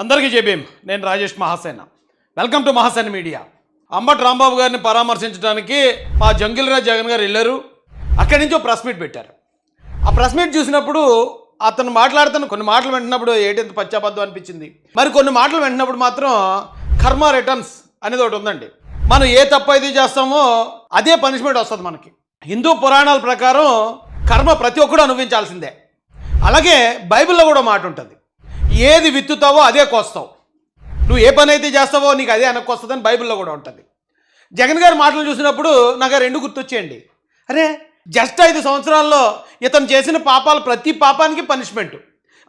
అందరికీ జేబీఎం నేను Rajesh Mahasena. Welcome to Mahasena media. Ambati Rambabu గారిని పరామర్శించడానికి మా జంగిల్రాజ్ జగన్ గారు వెళ్ళారు. అక్కడి నుంచి ఒక ప్రెస్ మీట్ పెట్టారు. ఆ ప్రెస్ మీట్ చూసినప్పుడు అతను మాట్లాడుతున్న కొన్ని మాటలు వింటున్నప్పుడు ఏటెంత పశ్చాబద్ధం అనిపించింది? మరి కొన్ని మాటలు వింటున్నప్పుడు మాత్రం కర్మ రిటర్న్స్ అనేది ఒకటి ఉందండి. మనం ఏ తప్పు అయితే చేస్తామో అదే పనిష్మెంట్ వస్తుంది మనకి. హిందూ పురాణాల ప్రకారం కర్మ ప్రతి ఒక్కడు అనుభవించాల్సిందే. అలాగే బైబిల్లో కూడా మాట ఉంటుంది. ఏది విత్తుతావో అదే కోస్తావు. నువ్వు ఏ పని అయితే చేస్తావో నీకు అదే వెనక్కి వస్తుందని బైబిల్లో కూడా ఉంటుంది. జగన్ గారి మాటలు చూసినప్పుడు నాకు రెండు గుర్తొచ్చేయండి. అరే జస్ట్ ఐదు సంవత్సరాల్లో ఇతను చేసిన పాపాలు ప్రతి పాపానికి పనిష్మెంట్.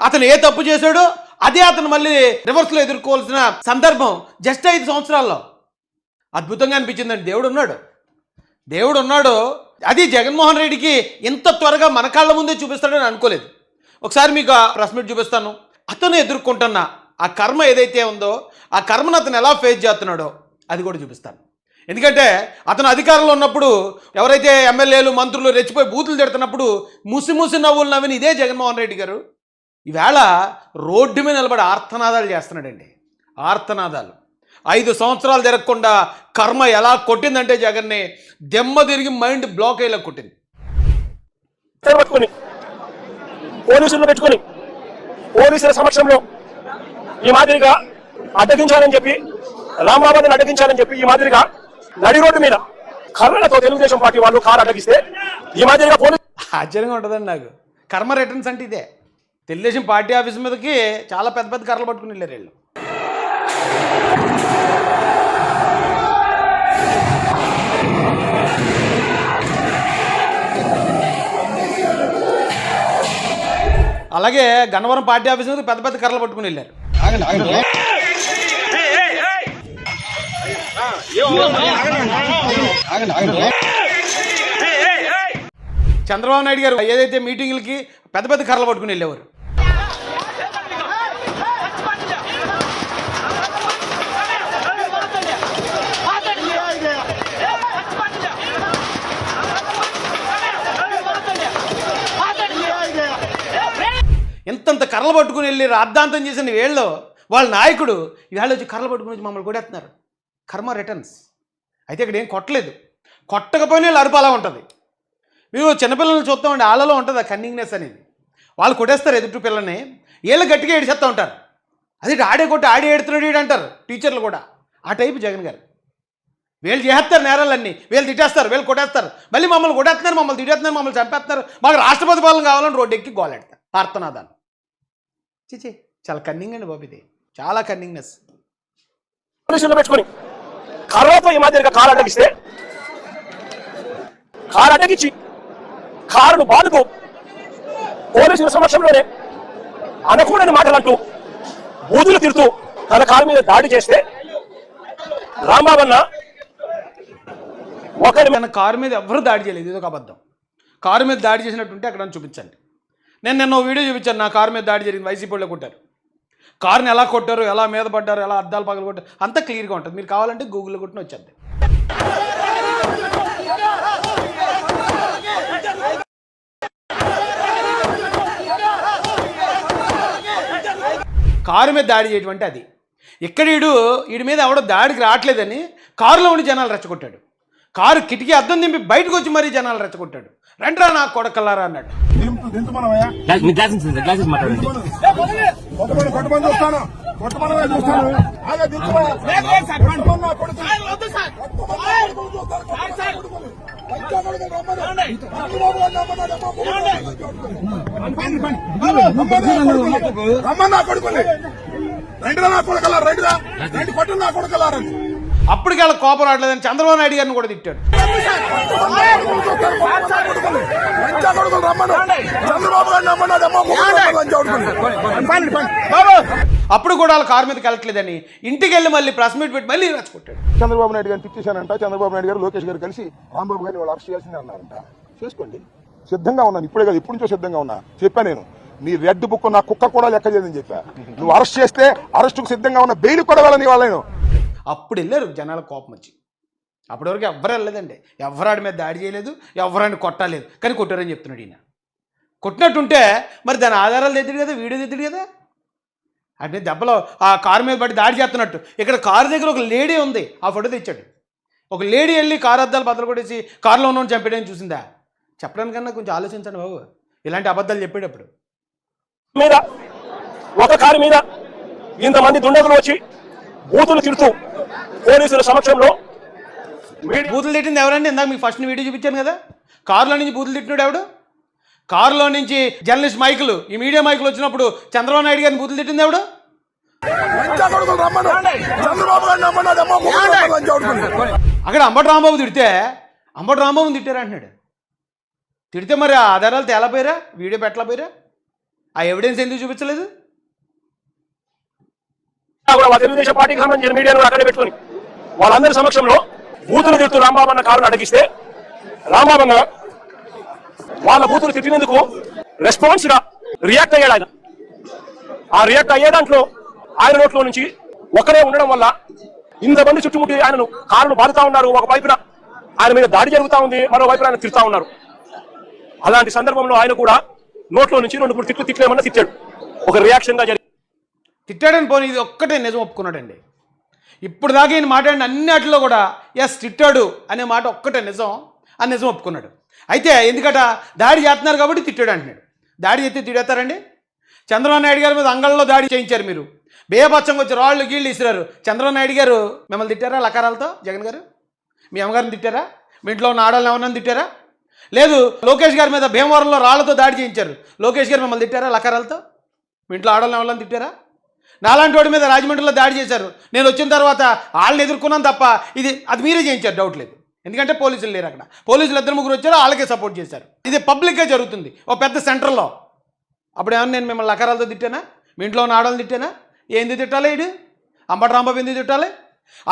అతను ఏ తప్పు చేశాడో అదే అతను మళ్ళీ రివర్స్లో ఎదుర్కోవాల్సిన సందర్భం జస్ట్ ఐదు సంవత్సరాల్లో. అద్భుతంగా అనిపించిందండి. దేవుడు ఉన్నాడు. దేవుడు ఉన్నాడు. అది జగన్మోహన్ రెడ్డికి ఇంత త్వరగా మన కాళ్ళ ముందే చూపిస్తాడని అనుకోలేదు. ఒకసారి మీకు ప్రెస్ మీట్ చూపిస్తాను. అతను ఎదుర్కొంటున్న ఆ కర్మ ఏదైతే ఉందో ఆ కర్మను అతను ఎలా ఫేస్ చేస్తున్నాడో అది కూడా చూపిస్తాను. ఎందుకంటే అతను అధికారంలో ఉన్నప్పుడు ఎవరైతే ఎమ్మెల్యేలు మంత్రులు రెచ్చిపోయి బూతులు తిడుతున్నప్పుడు ముసి ముసి నవ్వులు నవ్విన ఇదే జగన్మోహన్ రెడ్డి గారు. ఈవేళ రోడ్డు మీద నిలబడి ఆర్తనాదాలు చేస్తున్నాడండి. ఆర్తనాదాలు. ఐదు సంవత్సరాలు జరగకుండా కర్మ ఎలా కొట్టిందంటే జగన్ని దెమ్మ తిరిగి మైండ్ బ్లాక్ అయ్యేలా కొట్టింది. ఇద్దరు పెట్టుకొని పోలీసుల సమక్షంలో ఈ మాదిరిగా అడ్డగించాలని చెప్పి రాంబాబాద్ని అడ్డగించాలని చెప్పి ఈ మాదిరిగా నడి రోడ్డు మీద కర్రలతో తెలుగుదేశం పార్టీ వాళ్ళు కారు అడ్డగిస్తే ఈ మాదిరిగా పోలీసు ఆశ్చర్యంగా ఉంటుందండి నాకు. కర్మ రిటర్న్స్ అంటే ఇదే. తెలుగుదేశం పార్టీ ఆఫీస్ మీదకి చాలా పెద్ద పెద్ద కర్రలు పట్టుకుని వెళ్ళారు వీళ్ళు. అలాగే గన్నవరం పార్టీ ఆఫీస్ మీద పెద్ద పెద్ద కర్రలు పట్టుకుని వెళ్ళారు. చంద్రబాబు నాయుడు గారు ఏదైతే మీటింగులకి పెద్ద పెద్ద కర్రలు పట్టుకుని వెళ్ళేవారు ఇంతంత కర్రలు పట్టుకుని వెళ్ళి రాద్ధాంతం చేసిన వీళ్ళు వాళ్ళ నాయకుడు ఈవేళ వచ్చి కర్రలు పట్టుకుని వచ్చి మమ్మల్ని కొడేస్తున్నారు కర్మ రిటర్న్స్ అయితే ఇక్కడ ఏం కొట్టలేదు. కొట్టకపోయినా వీళ్ళు అరుపు అలా ఉంటుంది. మీరు చిన్నపిల్లల్ని చూస్తామండి వాళ్ళలో ఉంటుంది ఆ కన్నింగ్నెస్ అనేది. వాళ్ళు కొట్టేస్తారు ఎదుటి పిల్లని వీళ్ళు గట్టిగా ఏడిచేస్తూ ఉంటారు. అది ఆడే కొట్టి ఆడి ఏడుతున్నాడు అంటారు టీచర్లు కూడా. ఆ టైపు జగన్ గారు. వీళ్ళు చేస్తారు నేరాలన్నీ. వీళ్ళు తిట్టేస్తారు వీళ్ళు కొట్టేస్తారు. మళ్ళీ మమ్మల్ని కొట్టేస్తున్నారు మమ్మల్ని తిట్టేస్తున్నారు మమ్మల్ని చంపేస్తున్నారు. మాకు రాష్ట్రపతి పాలన కావాలని రోడ్డు ఎక్కి గోలెడతారు. ఆర్తనాదాన్ని చిచి చాలా కన్నింగ్ అండి బాబు ఇది. చాలా కన్నింగ్నెస్ పెట్టుకొని కర్రలతో ఈ మాదిరిగా కారు అడ్డగిస్తే కారు అడ్డగించి కారును బాదుకు పోలీసుల సమక్షంలోనే అనకూడని మాటలంటూ బూతులు తిడుతూ తన కారు మీద దాడి చేస్తే రాంబాబన్న ఒకరి మన కారు మీద ఎవరు దాడి చేయలేదు ఇది ఒక అబద్ధం. కారు మీద దాడి చేసినట్టుంటే అక్కడ చూపించండి. నేను నిన్న వీడియో చూపించాను నా కారు మీద దాడి జరిగింది వైసీపీ వాళ్ళు కొట్టారు. కారుని ఎలా కొట్టారు ఎలా మీద పడ్డారు ఎలా అద్దాలు పగలు కొట్టారు అంతా క్లియర్గా ఉంటుంది. మీరు కావాలంటే గూగుల్లో కొట్టిన వచ్చేది కారు మీద దాడి చేయటువంటి అది. ఇక్కడ వీడు వీడి మీద ఎవడో దాడికి రావట్లేదని కారులో ఉండి జనాలు రెచ్చగొట్టాడు. కారు కిటికీ అద్దం దింపి బయటకు వచ్చి మరీ జనాలు రెచ్చగొట్టాడు. రండ్రా నా కొడకల్లారా అన్నాడు. రమ్మన్నా కొడుకుని. రెండురా నా కొడుకలా రెండురా రెండు. కొట్టు నా కొడుకలారని అప్పటికి వాళ్ళ కోపం రావట్లేదని చంద్రబాబు నాయుడు గారిని కూడా తిట్టాడు. అప్పుడు కూడా వాళ్ళ కారు మీదకి వెళ్ళట్లేదని ఇంటికి వెళ్ళి మళ్ళీ ప్రెస్ మీట్ పెట్టి మళ్ళీ రెచ్చగొట్టాడు చంద్రబాబు నాయుడు గారిని తిట్టేశానంట. చంద్రబాబు నాయుడు గారు లోకేష్ గారు కలిసి రాంబాబు గారిని వాళ్ళు అరెస్ట్ చేయాల్సిందే అన్నారంట. చేసుకోండి. సిద్ధంగా ఉన్నాను. ఇప్పుడే కాదు ఇప్పుడు నుంచో సిద్ధంగా ఉన్నా. చెప్పా నేను నీ రెడ్ బుక్ నా కుక్క కూడా లెక్క చేయదని చెప్పా. నువ్వు అరెస్ట్ చేస్తే అరెస్టుకు సిద్ధంగా ఉన్న బెయిల్ కూడా వెళ్ళని వాళ్ళ అప్పుడు వెళ్ళారు జనాల కోపం వచ్చి. అప్పటివరకు ఎవ్వరు వెళ్ళలేదండి. ఎవరాడి మీద దాడి చేయలేదు ఎవరాడిని కొట్టలేదు. కానీ కొట్టారని చెప్తున్నాడు ఈయన. కొట్టినట్టుంటే మరి దాని ఆధారాలు తెద్దుడు కదా వీడియో తెద్దుడు కదా? అంటే దెబ్బలో ఆ కారు మీద పడి దాడి చేస్తున్నట్టు. ఇక్కడ కారు దగ్గర ఒక లేడీ ఉంది ఆ ఫోటో తెచ్చాడు. ఒక లేడీ వెళ్ళి కారు అద్దాలు బద్దలు కొట్టేసి కారులో ఉన్నోని చంపేయడం చూసిందా? చెప్పడానికన్నా కొంచెం ఆలోచించండి బాబు. ఇలాంటి అబద్ధాలు చెప్పేటప్పుడు. మీద ఒక కారు మీద ఇంతమంది దుండగులు వచ్చి బూతులు తిడుతూ పోలీసుల సమక్షంలో బూతులు తిట్టింది ఎవరండి? ఇందాక మీకు ఫస్ట్ వీడియో చూపించాను కదా. కారులో నుంచి బూతులు తిట్టినాడు ఎవడు? కారులో నుంచి జర్నలిస్ట్ మైకులు ఈ మీడియా మైకులు వచ్చినప్పుడు చంద్రబాబు నాయుడు గారిని బూతులు తిట్టింది ఎవడు. అక్కడ అంబటి రాంబాబు తిడితే అంబటి రాంబాబుని తిట్టారు అంటున్నాడు. తిడితే మరి ఆ ఆధారాలు తేలపోయారా? వీడియో పెట్టలేపోయారా ఆ ఎవిడెన్స్ ఎందుకు చూపించలేదు? కూడా తెలుగుదేశం పార్టీకి సంబంధించిన మీడియాను కూడా అక్కడే పెట్టుకుని వాళ్ళందరి సమక్షంలో బూతులు తిడుతూ రాంబాబు అన్న కారును అడిగిస్తే రాంబాబు అన్న వాళ్ళ బూతులు తిట్టినందుకు రెస్పాన్స్గా రియాక్ట్ అయ్యాడు ఆయన. ఆ రియాక్ట్ అయ్యే దాంట్లో ఆయన నోట్లో నుంచి ఒకరే ఉండడం వల్ల ఇంతమంది చుట్టుముట్టి ఆయనను కారును బాధుతా ఉన్నారు ఒక వైపున ఆయన మీద దాడి జరుగుతా ఉంది మరోవైపున ఆయన తిరుగుతా ఉన్నారు. అలాంటి సందర్భంలో ఆయన కూడా నోట్లో నుంచి రెండు మూడు తిట్లు తిట్లేమన్నా తిట్టాడు. ఒక రియాక్షన్గా జరిగింది. తిట్టాడని పోనీ ఇది ఒక్కటే నిజం ఒప్పుకున్నాడండి. ఇప్పుడు దాకా ఈయన మాట్లాడిన అన్నిటిలో కూడా ఎస్ తిట్టాడు అనే మాట ఒక్కటే నిజం అని నిజం ఒప్పుకున్నాడు. అయితే ఎందుకట? దాడి చేస్తున్నారు కాబట్టి తిట్టాడు అంటున్నాడు. దాడి చేస్తే తిడేస్తారండి చంద్రబాబు నాయుడు గారి మీద అంగళ్ళలో దాడి చేయించారు మీరు. బేపచ్చంగా వచ్చి రాళ్ళు గీళ్ళు ఇసిరారు చంద్రబాబు నాయుడు గారు మిమ్మల్ని తిట్టారా లకారాలతో? జగన్ గారు? మీ అమ్మగారిని తిట్టారా? మీ ఇంట్లో ఉన్న ఆడవాళ్ళని ఎవరన్నా తిట్టారా? లేదు లోకేష్ గారి మీద భీమవరంలో రాళ్ళతో దాడి చేయించారు. లోకేష్ గారు మిమ్మల్ని తిట్టారా లకారాలతో? మీ ఇంట్లో ఆడవాళ్ళని ఎవరన్నా తిట్టారా? నాలాంటి వాడి మీద రాజమండ్రిలో దాడి చేశారు. నేను వచ్చిన తర్వాత వాళ్ళని ఎదుర్కొన్నాను తప్ప ఇది అది మీరే చేయించారు డౌట్ లేదు. ఎందుకంటే పోలీసులు లేరు అక్కడ. పోలీసులు ఇద్దరు ముగ్గురు వచ్చారు వాళ్ళకే సపోర్ట్ చేశారు. ఇది పబ్లిక్గా జరుగుతుంది ఓ పెద్ద సెంటర్లో అప్పుడు ఏమన్నా నేను మిమ్మల్ని లకరాలతో తిట్టానా? మీ ఇంట్లో ఉన్న ఆడవాళ్ళని తిట్టానా? ఏంది తిట్టాలి ఈడు? అంబటి రాంబాబు ఎందుకు తిట్టాలి?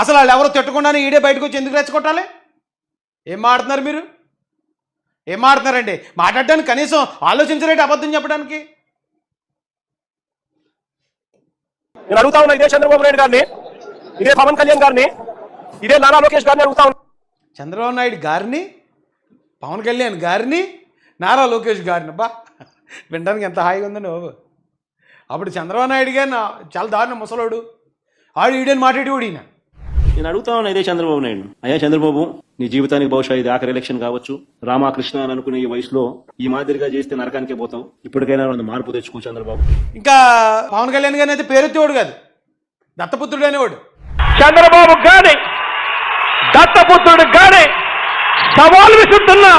అసలు వాళ్ళు ఎవరో తిట్టకుండానే ఈడే బయటకు వచ్చి ఎందుకు రెచ్చగొట్టాలి? ఏం మాడుతున్నారు మీరు? ఏం మాడుతున్నారండి మాట్లాడడానికి కనీసం ఆలోచించరేటి అబద్ధం చెప్పడానికి. నేను అడుగుతా ఉన్నా ఇదే చంద్రబాబు నాయుడు గారిని ఇదే పవన్ కళ్యాణ్ గారిని ఇదే నారా లోకేష్ గారిని అడుగుతా ఉన్నా. చంద్రబాబు నాయుడు గారిని పవన్ కళ్యాణ్ గారిని నారా లోకేష్ గారిని. బా వినడానికి ఎంత హాయిగా ఉందని బాబు. అప్పుడు చంద్రబాబు నాయుడు గారిని చాలా దారుణ ముసలోడు. ఆడు ఈడని మాట్లాడి ఈయన. నేను అడుగుతా ఉన్నా ఇదే చంద్రబాబు నాయుడు. అయ్యా చంద్రబాబు నీ జీవితానికి బహుశా ఇది ఆఖరి ఎలక్షన్ కావచ్చు. రామకృష్ణ అని అనుకునే ఈ వయసులో ఈ మాదిరిగా చేస్తే నరకానికే పోతాం ఇప్పటికైనా రెండు మార్పు తెచ్చుకో చంద్రబాబు. ఇంకా పవన్ కళ్యాణ్ గారిని అయితే పేరెత్తేవాడు కాదు. దత్తపుత్రుడు అనేవాడు. చంద్రబాబు గాని దత్తపుత్రుడు గాని సవాల్ విసురుతున్నా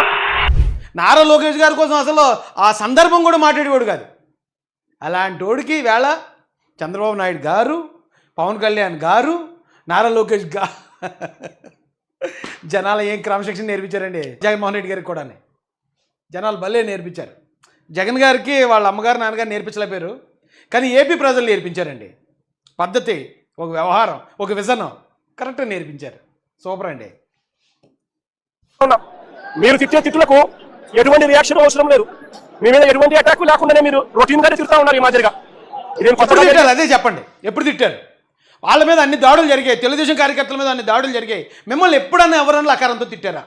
నారా లోకేష్ గారి కోసం అసలు ఆ సందర్భం కూడా మాట్లాడేవాడు కాదు. అలాంటి వాడికి వేళ చంద్రబాబు నాయుడు గారు పవన్ కళ్యాణ్ గారు నారా లోకేష్గా జనాలు ఏం క్రమశిక్షణ నేర్పించారండి? జగన్మోహన్ రెడ్డి గారికి కూడా జనాలు భలే నేర్పించారు. జగన్ గారికి వాళ్ళ అమ్మగారు నాన్నగారు నేర్పించలేపారు కానీ ఏపీ ప్రజలు నేర్పించారండి. పద్ధతి ఒక వ్యవహారం ఒక విజనం కరెక్ట్గా నేర్పించారు. సూపర్ అండి. మీరు తిట్టే తిట్టులకు ఎటువంటి రియాక్షన్ అవసరం లేదు. మీ మీద ఎటువంటి అటాక్ లేకుండానే మీరు రొటీన్ గానే తిరుగుతా ఉన్నారు ఈ మాదిరిగా. ఇదేం అదే చెప్పండి. ఎప్పుడు తిట్టారు? వాళ్ళ మీద అన్ని దాడులు జరిగాయి. తెలుగుదేశం కార్యకర్తల మీద అన్ని దాడులు జరిగాయి. మిమ్మల్ని ఎప్పుడన్నా ఎవరన్నా అకారంతో తిట్టారా?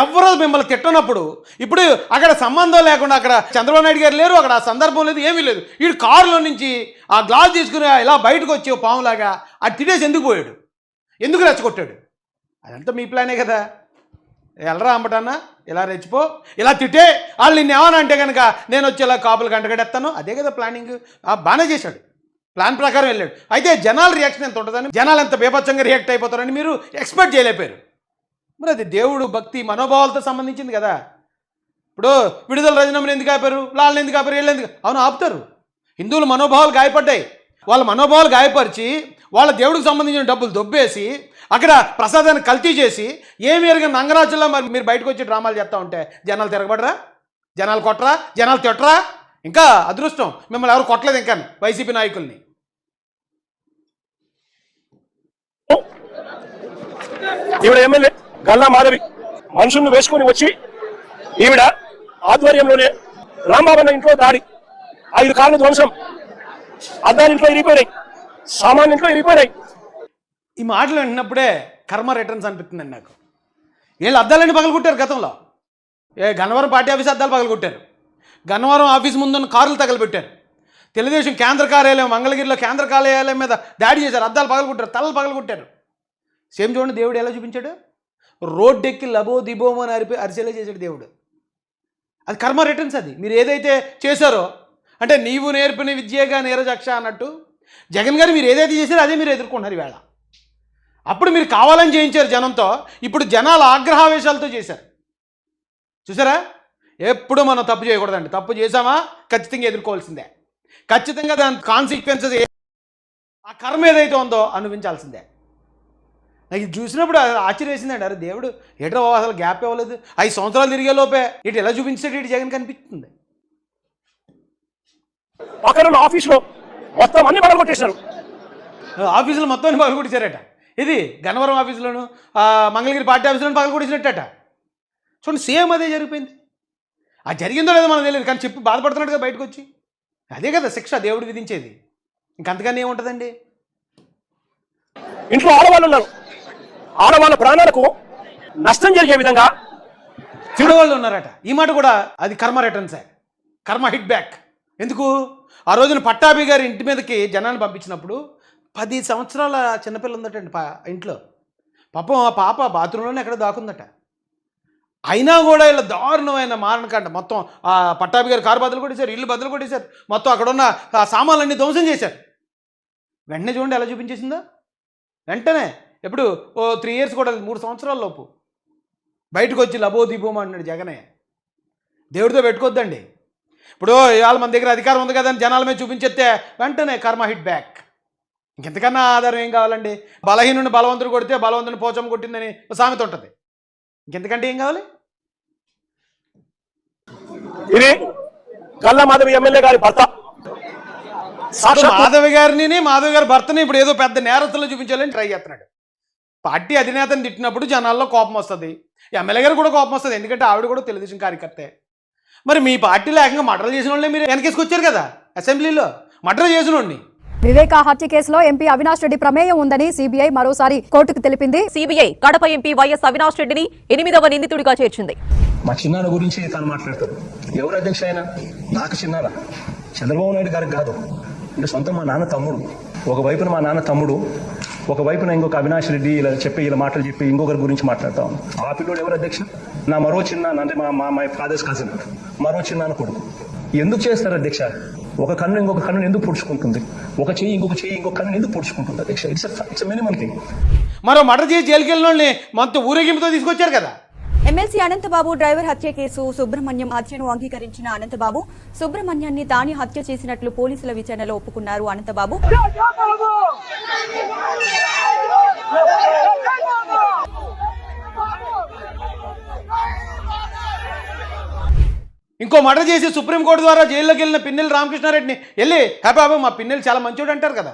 ఎవరో మిమ్మల్ని తిట్టనప్పుడు ఇప్పుడు అక్కడ సంబంధం లేకుండా అక్కడ చంద్రబాబు నాయుడు గారు లేరు అక్కడ ఆ సందర్భం లేదు ఏమీ లేదు. వీడు కారులో నుంచి ఆ గ్లాస్ తీసుకుని ఇలా బయటకు వచ్చి పాములాగా అది తిట్టేసి ఎందుకు పోయాడు? ఎందుకు రెచ్చగొట్టాడు? అదంతా మీ ప్లానే కదా. ఎలరా అంబటన్నా ఇలా రెచ్చిపో ఇలా తిట్టే. వాళ్ళు నిన్ను ఏమన్నా అంటే కనుక నేను వచ్చి ఇలా కాపులు గంటగడెత్తాను అదే కదా ప్లానింగ్. బాగానే చేశాడు. ప్లాన్ ప్రకారం వెళ్ళాడు. అయితే జనాల రియాక్షన్ ఎంత ఉంటుందని జనాలు ఎంత బేపచ్చంగా రియాక్ట్ అయిపోతారని మీరు ఎక్స్పెక్ట్ చేయలేపారు మరి అది దేవుడు భక్తి మనోభావాలతో సంబంధించింది కదా. ఇప్పుడు విడుదల రజనమ్మని ఎందుకు ఆపారు? లాల్ని ఎందుకు ఆపారు? వీళ్ళు ఎందుకు? అవును ఆపుతారు. హిందువుల మనోభావాలు గాయపడ్డాయి. వాళ్ళ మనోభావాలు గాయపరిచి వాళ్ళ దేవుడికి సంబంధించిన డబ్బులు దొబ్బేసి అక్కడ ప్రసాదాన్ని కల్తీ చేసి ఏమి ఎరగని నంగరాజుల్లో మరి మీరు బయటకు వచ్చి డ్రామాలు చేస్తూ ఉంటే జనాలు తిరగబడరా? జనాలు కొట్టరా? జనాలు తిట్టరా? ఇంకా అదృష్టం. మిమ్మల్ని ఎవరు కొట్టలేదు ఇంకా. వైసీపీ నాయకుల్ని. ఈవిడ ఎమ్మెల్యే గల్లా మాధవి. మనుషుల్ని వేసుకొని వచ్చి ఈవిడ ఆధ్వర్యంలోనే రాంబాబన్న ఇంట్లో దాడి. ఐదు కార్లు ధ్వంసం. అద్దాలు ఇంట్లో ఇరిగిపోయినాయి. సామాన్లు ఇంట్లో ఇరిగిపోయినాయి. ఈ మాటలు విన్నప్పుడే కర్మ రిటర్న్స్ అనిపిస్తుందండి నాకు. వీళ్ళు అద్దాలని పగలగొట్టారు గతంలో. ఏ గన్నవరం పార్టీ ఆఫీస్ అద్దాలు పగలగొట్టారు. గన్నవరం ఆఫీస్ ముందున్న కార్లు తగలబెట్టారు. తెలుగుదేశం కేంద్ర కార్యాలయం మంగళగిరిలో కేంద్ర కార్యాలయం మీద దాడి చేశారు. అద్దాలు పగలగొట్టారు. తలలు పగలగొట్టారు. సేమ్ చూడండి దేవుడు ఎలా చూపించాడు? రోడ్డెక్కి లబో దిబోమో అని అరిపి అరిసేలా చేశాడు దేవుడు. అది కర్మ రిటర్న్స్ అది. మీరు ఏదైతే చేశారో అంటే నీవు నేర్పిన విద్యగా నీరజక్ష అన్నట్టు జగన్ గారు మీరు ఏదైతే చేశారో అదే మీరు ఎదుర్కొన్నారు ఈవేళ. అప్పుడు మీరు కావాలని చేయించారు జనంతో ఇప్పుడు జనాలు ఆగ్రహావేశాలతో చేశారు. చూసారా? ఎప్పుడు మనం తప్పు చేయకూడదండి. తప్పు చేసామా ఖచ్చితంగా ఎదుర్కోవాల్సిందే. ఖచ్చితంగా దాని కాన్సిక్వెన్సెస్ ఆ కర్మ ఏదైతే ఉందో అనుభవించాల్సిందే. నాకు ఇది చూసినప్పుడు ఆశ్చర్యం వేసిందండి అరే దేవుడు ఏటో అసలు గ్యాప్ ఇవ్వలేదు? ఐదు సంవత్సరాలు తిరిగే లోపే. ఇటు ఎలా చూపించాడు ఇటు జగన్ కనిపిస్తుంది? పక్కన ఆఫీస్లో మొత్తం అన్ని పగల కొట్టేశారు. ఆఫీసులు మొత్తం పగలగొట్టారట ఇది గన్నవరం ఆఫీసులోను మంగళగిరి పార్టీ ఆఫీసులను పగలగొట్టినట్టట చూడండి సేమ్ అదే జరిగిపోయింది. ఆ జరిగిందో లేదో మనకు తెలియదు కానీ చెప్పి బాధపడుతున్నట్టుగా బయటకు వచ్చి అదే కదా శిక్ష దేవుడు విధించేది. ఇంకంతకన్నా ఏముంటుందండి? ఇంట్లో ఆడవాళ్ళు ఉన్నారు. ఆడవాళ్ళ ప్రాణాలకు నష్టం జరిగే విధంగా చెడువాళ్ళు ఉన్నారట. ఈ మాట కూడా అది కర్మ రిటర్న్సే కర్మ హిట్ బ్యాక్ ఎందుకు? ఆ రోజున పట్టాభి గారి ఇంటి మీదకి జనాన్ని పంపించినప్పుడు పది సంవత్సరాల చిన్నపిల్ల ఉందటండి పా ఇంట్లో. పాపం ఆ పాప బాత్రూంలోనే ఎక్కడ దాకుందట అయినా కూడా ఇలా దారుణమైన మారణకాండ మొత్తం ఆ పట్టాభి గారు కారు బదులు కొట్టేశారు ఇల్లు బదులు కొట్టేశారు మొత్తం అక్కడ ఉన్న ఆ సామాన్లన్నీ ధ్వంసం చేశారు. వెంటనే చూడండి ఎలా చూపించేసిందో. వెంటనే ఎప్పుడు ఓ త్రీ ఇయర్స్ కూడా లేదు, మూడు సంవత్సరాల లోపు. బయటకు వచ్చి లబో దీపం అన్నాడు జగనే. దేవుడితో పెట్టుకోద్దండి. ఇప్పుడు ఇవాళ మన దగ్గర అధికారం ఉంది కదా జనాల మీద చూపించేస్తే వెంటనే కర్మ హిట్ బ్యాక్. ఇంకెంతకన్నా ఆధారం ఏం కావాలండి? బలహీనుని బలవంతుడు కొడితే బలవంతుని పోచం కొట్టిందని సామెత ఉంటుంది. ఇంకెంతకంటే ఏం కావాలి? ఇది గల్లా మాధవి ఎమ్మెల్యే గారి భర్త. మాధవి గారిని మాధవి గారి భర్తని ఇప్పుడు ఏదో పెద్ద నేరస్తులు చూపించాలని ట్రై చేస్తున్నాడు. పార్టీ అధినేతను తిట్టినప్పుడు జనాల్లో కోపం వస్తుంది. ఎమ్మెల్యే గారు కూడా కోపం వస్తుంది. ఎందుకంటే ఆవిడ కూడా తెలుగుదేశం కార్యకర్తే. మరి మీ పార్టీలో ఏకంగా మర్డర్ చేసిన వాళ్ళని మీరు వెనకేసుకొచ్చారు కదా అసెంబ్లీలో మర్డర్ చేసిన వాడిని వివేక హత్య కేసులో ఎంపీ అవినాష్ రెడ్డి ప్రమేయం ఉందని సిబిఐ మరోసారి కోర్టుకు తెలిపింది. CBI Kadapa MP YS Avinash రెడ్డిని ఎనిమిదవ నిందితుడిగా చేర్చింది. మా చిన్నాన్న గురించి తను మాట్లాడతాడు. ఎవరు అధ్యక్ష ఆయన? నాకు చిన్నాన్న. చంద్రబాబు నాయుడు గారికి కాదు. అంటే సొంతం మా నాన్న తమ్ముడు. ఒక వైపున మా నాన్న తమ్ముడు. ఒక వైపున ఇంకొక అవినాష్ రెడ్డి ఇలా చెప్పి ఇలా మాటలు చెప్పి ఇంకొకరి గురించి మాట్లాడతాం. ఆ పిల్లోడు ఎవరు అధ్యక్ష? నా మరో చిన్న అంటే మా మా మై ఫాదర్స్ కజిన్ మరో చిన్న కొడుకు. ఎందుకు చేస్తారు అధ్యక్ష? ఒక కన్ను ఇంకొక కన్ను ఎందుకు పొడుచుకుంటుంది? ఒక చెయ్యి ఇంకొక చెయ్యి ఇంకొక కన్ను ఎందుకు పొడుచుకుంటుంది అధ్యక్ష? ఇట్స్ ఇట్స్ మినిమం థింగ్ మరో మర్డర్ చేసి జైలుకి వెళ్ళిన వాళ్ళని ఊరేగింపుతో తీసుకొచ్చారు కదా. ఎమ్మెల్సీ అనంతబాబు డ్రైవర్ హత్య కేసు సుబ్రహ్మణ్యం హత్యను అంగీకరించిన అనంతబాబు. సుబ్రహ్మణ్యాన్ని తానే హత్య చేసినట్లు పోలీసుల విచారణలో ఒప్పుకున్నారు అనంతబాబు. ఇంకో మర్డర్ చేసి సుప్రీంకోర్టు ద్వారా జైల్లోకి వెళ్ళిన పిన్నెల్లి రామకృష్ణారెడ్డిని వెళ్ళి హ్యాపీ బాబు మా పిన్నెలు చాలా మంచోడు అంటారు కదా.